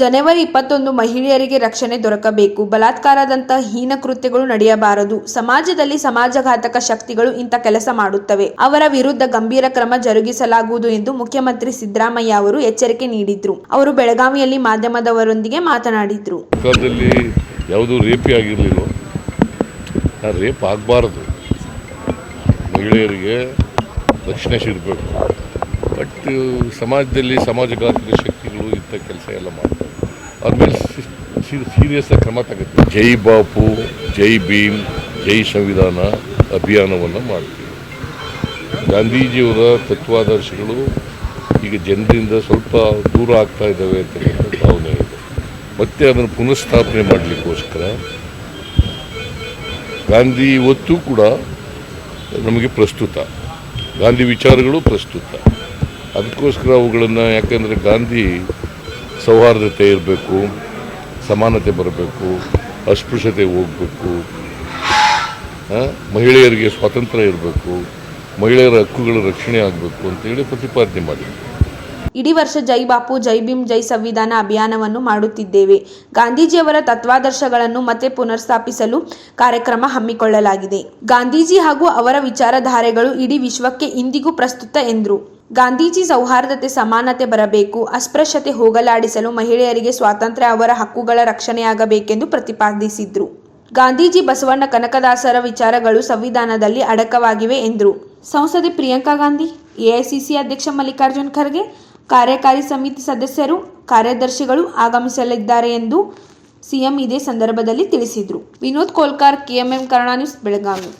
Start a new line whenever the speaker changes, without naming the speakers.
ಜನವರಿ ಇಪ್ಪತ್ತೊಂದು ಮಹಿಳೆಯರಿಗೆ ರಕ್ಷಣೆ ದೊರಕಬೇಕು. ಬಲಾತ್ಕಾರದಂತಹ ಹೀನ ಕೃತ್ಯಗಳು ನಡೆಯಬಾರದು. ಸಮಾಜದಲ್ಲಿ ಸಮಾಜಘಾತಕ ಶಕ್ತಿಗಳು ಇಂಥ ಕೆಲಸ ಮಾಡುತ್ತವೆ. ಅವರ ವಿರುದ್ಧ ಗಂಭೀರ ಕ್ರಮ ಜರುಗಿಸಲಾಗುವುದು ಎಂದು ಮುಖ್ಯಮಂತ್ರಿ ಸಿದ್ದರಾಮಯ್ಯ ಅವರು ಎಚ್ಚರಿಕೆ ನೀಡಿದ್ರು. ಅವರು ಬೆಳಗಾವಿಯಲ್ಲಿ ಮಾಧ್ಯಮದವರೊಂದಿಗೆ ಮಾತನಾಡಿದ್ರು.
ಯಾವುದು ಮಹಿಳೆಯರಿಗೆ ರಕ್ಷಣೆ ಸಿಗಬೇಕು. ಬಟ್, ಸಮಾಜದಲ್ಲಿ ಸಮಾಜಘಾತಕ ಶಕ್ತಿಗಳು ಇಂಥ ಕೆಲಸ ಎಲ್ಲ ಮಾಡ್ತಾರೆ. ಅದ್ಮೇಲೆ ಸೀರಿಯಸ್ ಆಗಿ ಕ್ರಮ ತಗತ್ತೆ. ಜೈ ಬಾಪು, ಜೈ ಭೀಮ್, ಜೈ ಸಂವಿಧಾನ ಅಭಿಯಾನವನ್ನು ಮಾಡ್ತೀವಿ. ಗಾಂಧೀಜಿಯವರ ತತ್ವಾದರ್ಶಗಳು ಈಗ ಜನರಿಂದ ಸ್ವಲ್ಪ ದೂರ ಆಗ್ತಾ ಇದ್ದಾವೆ ಅಂತಕ್ಕಂಥ ಭಾವನೆ ಇದೆ. ಮತ್ತೆ ಅದನ್ನು ಪುನಃಸ್ಥಾಪನೆ ಮಾಡಲಿಕ್ಕೋಸ್ಕರ ಗಾಂಧಿ ಇವತ್ತು ಕೂಡ ನಮಗೆ ಪ್ರಸ್ತುತ. ಗಾಂಧಿ ವಿಚಾರಗಳು ಪ್ರಸ್ತುತ. ಅದಕ್ಕೋಸ್ಕರ ಅವುಗಳನ್ನು ಯಾಕೆಂದರೆ ಗಾಂಧಿ ಸೌಹಾರ್ದತೆ ಇರಬೇಕು, ಸಮಾನತೆ ಬರಬೇಕು, ಅಸ್ಪೃಶ್ಯತೆ ಹೋಗಬೇಕು ಮಹಿಳೆಯರಿಗೆ ಸ್ವಾತಂತ್ರ್ಯ ಇರಬೇಕು, ಮಹಿಳೆಯರ ಹಕ್ಕುಗಳ ರಕ್ಷಣೆ ಆಗಬೇಕು ಅಂತೇಳಿ ಪ್ರತಿಪಾದನೆ ಮಾಡಿದ್ರು.
ಇಡೀ ವರ್ಷ ಜೈ ಬಾಪು, ಜೈ ಭೀಮ್, ಜೈ ಸಂವಿಧಾನ ಅಭಿಯಾನವನ್ನು ಮಾಡುತ್ತಿದ್ದೇವೆ. ಗಾಂಧೀಜಿಯವರ ತತ್ವಾದರ್ಶಗಳನ್ನು ಮತ್ತೆ ಪುನರ್ಸ್ಥಾಪಿಸಲು ಕಾರ್ಯಕ್ರಮ ಹಮ್ಮಿಕೊಳ್ಳಲಾಗಿದೆ. ಗಾಂಧೀಜಿ ಹಾಗೂ ಅವರ ವಿಚಾರಧಾರೆಗಳು ಇಡೀ ವಿಶ್ವಕ್ಕೆ ಇಂದಿಗೂ ಪ್ರಸ್ತುತ ಎಂದರು. ಗಾಂಧೀಜಿ ಸೌಹಾರ್ದತೆ, ಸಮಾನತೆ ಬರಬೇಕು, ಅಸ್ಪೃಶ್ಯತೆ ಹೋಗಲಾಡಿಸಲು ಮಹಿಳೆಯರಿಗೆ ಸ್ವಾತಂತ್ರ್ಯ, ಅವರ ಹಕ್ಕುಗಳ ರಕ್ಷಣೆಯಾಗಬೇಕೆಂದು ಪ್ರತಿಪಾದಿಸಿದ್ರು. ಗಾಂಧೀಜಿ, ಬಸವಣ್ಣ ಕನಕದಾಸರ ವಿಚಾರಗಳು ಸಂವಿಧಾನದಲ್ಲಿ ಅಡಕವಾಗಿವೆ ಎಂದರು. ಸಂಸದೆ ಪ್ರಿಯಾಂಕಾ ಗಾಂಧಿ, ಎಐಸಿಸಿ ಅಧ್ಯಕ್ಷ ಮಲ್ಲಿಕಾರ್ಜುನ್ ಖರ್ಗೆ ಕಾರ್ಯಕಾರಿ ಸಮಿತಿ ಸದಸ್ಯರು, ಕಾರ್ಯದರ್ಶಿಗಳು ಆಗಮಿಸಲಿದ್ದಾರೆ ಎಂದು ಸಿಎಂ ಇದೇ ಸಂದರ್ಭದಲ್ಲಿ ತಿಳಿಸಿದರು. Vinod Kolkar, KMM Kannada news, Belagavi.